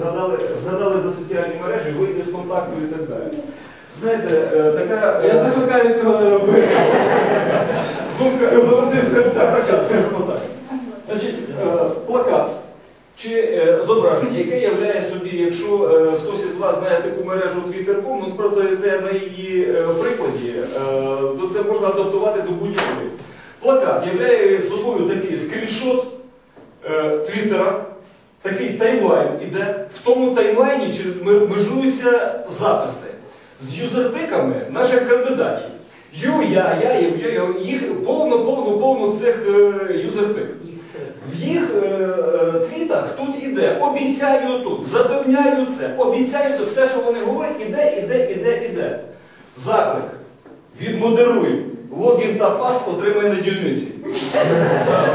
Згадали, згадали за соціальні мережі, вийти з контакту і так далі. Знаєте, е, така е, Я закликаю цього не робити. думка так, так, скажімо так. Значить, е, плакат чи е, зображення, яке являє собі, якщо е, хтось із вас знає таку мережу Twitter.com, ну справді це на її е, прикладі, е, то це можна адаптувати до будь-якої. Плакат являє собою такий скріншот е, Твіттера, такий таймлайн іде. В тому таймлайні межуються записи з юзерпиками наших кандидатів. Ю, я, я, ю. їх повно, повно, повно цих е, юзерпик. В їх е, е, твітах тут іде, обіцяю тут, запевняю це, обіцяю це, все, що вони говорять, іде, іде, іде, іде. Заклик. Відмодеруй. Логін та пас отримай на дільниці.